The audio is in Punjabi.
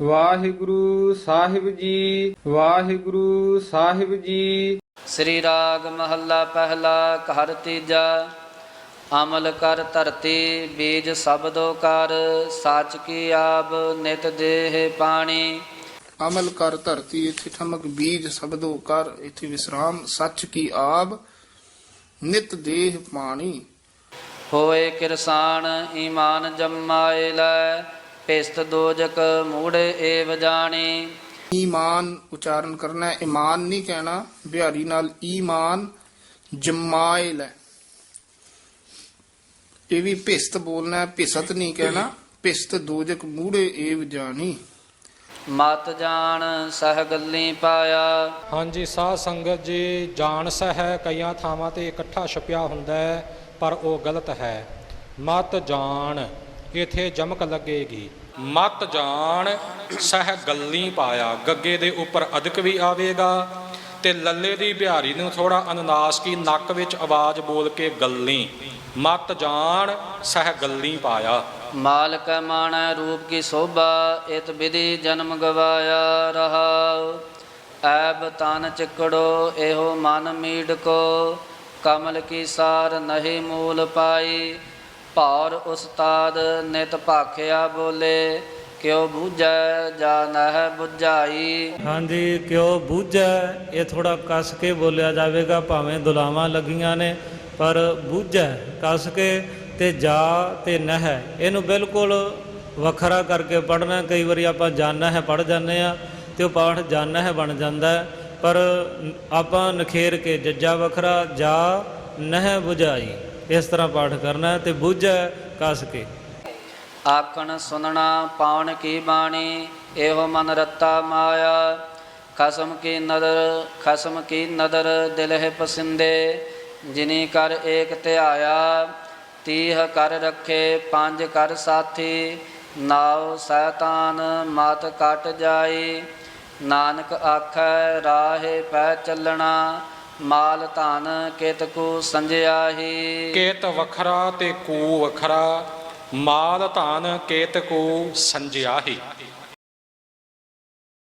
ਵਾਹਿਗੁਰੂ ਸਾਹਿਬ ਜੀ ਵਾਹਿਗੁਰੂ ਸਾਹਿਬ ਜੀ। ਸ੍ਰੀ ਰਾਗ ਮਹੱਲਾ ਪਹਿਲਾ ਘਰ ਤੀਜਾ ਅਮਲ ਕਰ ਧਰਤੀ ਬੀਜ ਸਬਦੋ ਕਰ ਸੱਚ ਕੀ ਆਬ ਨਿਤ ਦੇਹ ਪਾਣੀ। ਅਮਲ ਕਰ ਧਰਤੀ ਇੱਥੇ ਠਮਕ ਬੀਜ ਸ਼ਬਦੋ ਕਰ ਇੱਥੇ ਵਿਸਰਾਮ ਸੱਚ ਕੀ ਆਬ ਨਿਤ ਦੇਹ ਪਾਣੀ। ਹੋਏ ਕਿਰਸਾਨ ਈਮਾਨ ਜਮਾਏ ਲੈ ਪਿਸਤ ਦੋਜਕ ਮੂੜੇ ਏਵ ਜਾਣੀ। ਈਮਾਨ ਉਚਾਰਨ ਕਰਨਾ ਹੈ, ਈਮਾਨ ਨਹੀਂ ਕਹਿਣਾ। ਬਿਹਾਰੀ ਨਾਲ ਈਮਾਨ ਜਮਾਇਲ ਹੈ ਇਹ ਵੀ ਭਿਸਤ ਬੋਲਣਾ ਹੈ, ਭਿਸਤ ਨਹੀਂ ਕਹਿਣਾ। ਭਿਸਤ ਦੋਜਕ ਮੂੜੇ ਏਵ ਜਾਣੀ। ਮਤ ਜਾਣ ਸਹ ਗੱਲੀ ਪਾਇਆ। ਹਾਂਜੀ ਸਾਧ ਸੰਗਤ ਜੀ ਜਾਣਸ ਹੈ ਕਈਆਂ ਥਾਵਾਂ ਤੇ ਇਕੱਠਾ ਛਪਿਆ ਹੁੰਦਾ ਹੈ ਪਰ ਉਹ ਗਲਤ ਹੈ। ਮਤ ਜਾਣ ਇਥੇ ਜਮਕ ਲੱਗੇਗੀ। ਮਤ ਜਾਣ ਸਹ ਗੱਲੀ ਪਾਇਆ ਗੱਗੇ ਦੇ ਉੱਪਰ ਅਧਿਕ ਵੀ ਆਵੇਗਾ ਤੇ ਲੱਲੇ ਦੀ ਬਿਹਾਰੀ ਨੂੰ ਥੋੜਾ ਅਨਨਾਸ ਕੀ ਨੱਕ ਵਿੱਚ ਆਵਾਜ਼ ਬੋਲ ਕੇ ਗੱਲੀ। ਮਤ ਜਾਣ ਸਹ ਗੱਲੀ ਪਾਇਆ। ਮਾਲਕ ਮਾਣੈ ਰੂਪ ਕੀ ਸੋਭਾ ਇਤ ਵਿਧੀ ਜਨਮ ਗਵਾਇਆ ਰਹਾਉ ਐਬ ਤਨ ਚਿਕੜੋ ਇਹੋ ਮਨ ਮੀਡ ਕੋ ਕਮਲ ਕੀ ਸਾਰ ਨਹੀਂ ਮੂਲ ਪਾਈ। ਭੌਰ ਉਸਤਾਦ ਨਿਤ ਭਾਖਿਆ ਬੋਲੇ, ਕਿਉ ਬੂਝੈ ਜਾ ਨਹਿ ਬੁਝਾਈ। ਹਾਂਜੀ, ਕਿਉਂ ਬੂਝੈ, ਇਹ ਥੋੜਾ ਕੱਸ ਕੇ ਬੋਲਿਆ ਜਾਵੇਗਾ, ਭਾਵੇਂ ਦੁਲਾਵਾਂ ਲੱਗੀਆਂ ਨੇ, ਪਰ ਬੂਝੈ, ਕੱਸ ਕੇ ਤੇ ਜਾ ਤੇ ਨਹਿ, ਇਹਨੂੰ ਬਿਲਕੁਲ ਵੱਖਰਾ ਕਰਕੇ ਪੜ੍ਹਨਾ, ਕਈ ਵਾਰੀ ਆਪਾਂ ਜਾਣਾ ਹੈ ਪੜ੍ਹ ਜਾਂਦੇ ਆ ਤੇ ਉਹ ਪਾਠ ਜਾਣਾ ਹੈ ਬਣ ਜਾਂਦਾ ਪਰ ਆਪਾਂ ਨਖੇਰ ਕੇ ਜੱਜਾ ਵੱਖਰਾ, ਜਾ ਨਹਿ ਬੁਝਾਈ। ਇਸ ਤਰ੍ਹਾਂ ਪਾਠ ਕਰਨਾ ਤੇ ਬੂਝੈ ਕੱਸ ਕੇ। ਆਖਣ ਸੁਨਣਾ ਪਾਉਣ ਕੀ ਬਾਣੀ, ਇਹੋ ਮਨ ਰੱਤਾ ਮਾਇਆ। ਖਸਮ ਕੀ ਨਦਰ, ਖਸਮ ਕੀ ਨਦਰ ਦਿਲ ਹੈ ਪਸੰਦੇ। ਜਿਨੀ ਕਰ ਏਕ ਧਿਆਇਆ, ਤੀਹ ਕਰ ਰੱਖੇ, ਪੰਜ ਕਰ ਸਾਥੀ। ਨਾਉ ਸੈਤਾਨ ਮਤ ਕਟ ਜਾਈ। ਨਾਨਕ ਆਖੈ, ਰਾਹੇ ਪੈ ਚੱਲਣਾ। ਮਾਲ ਧਨ ਕਿਤ ਕੋ ਸੰਜਿਆਹੀ। ਕੇਤ ਵੱਖਰਾ ਤੇ ਕੂ ਵੱਖਰਾ, ਮਾਲ ਧਨ ਕੇਤ ਕੋ ਸੰਜਿਆਹੀ।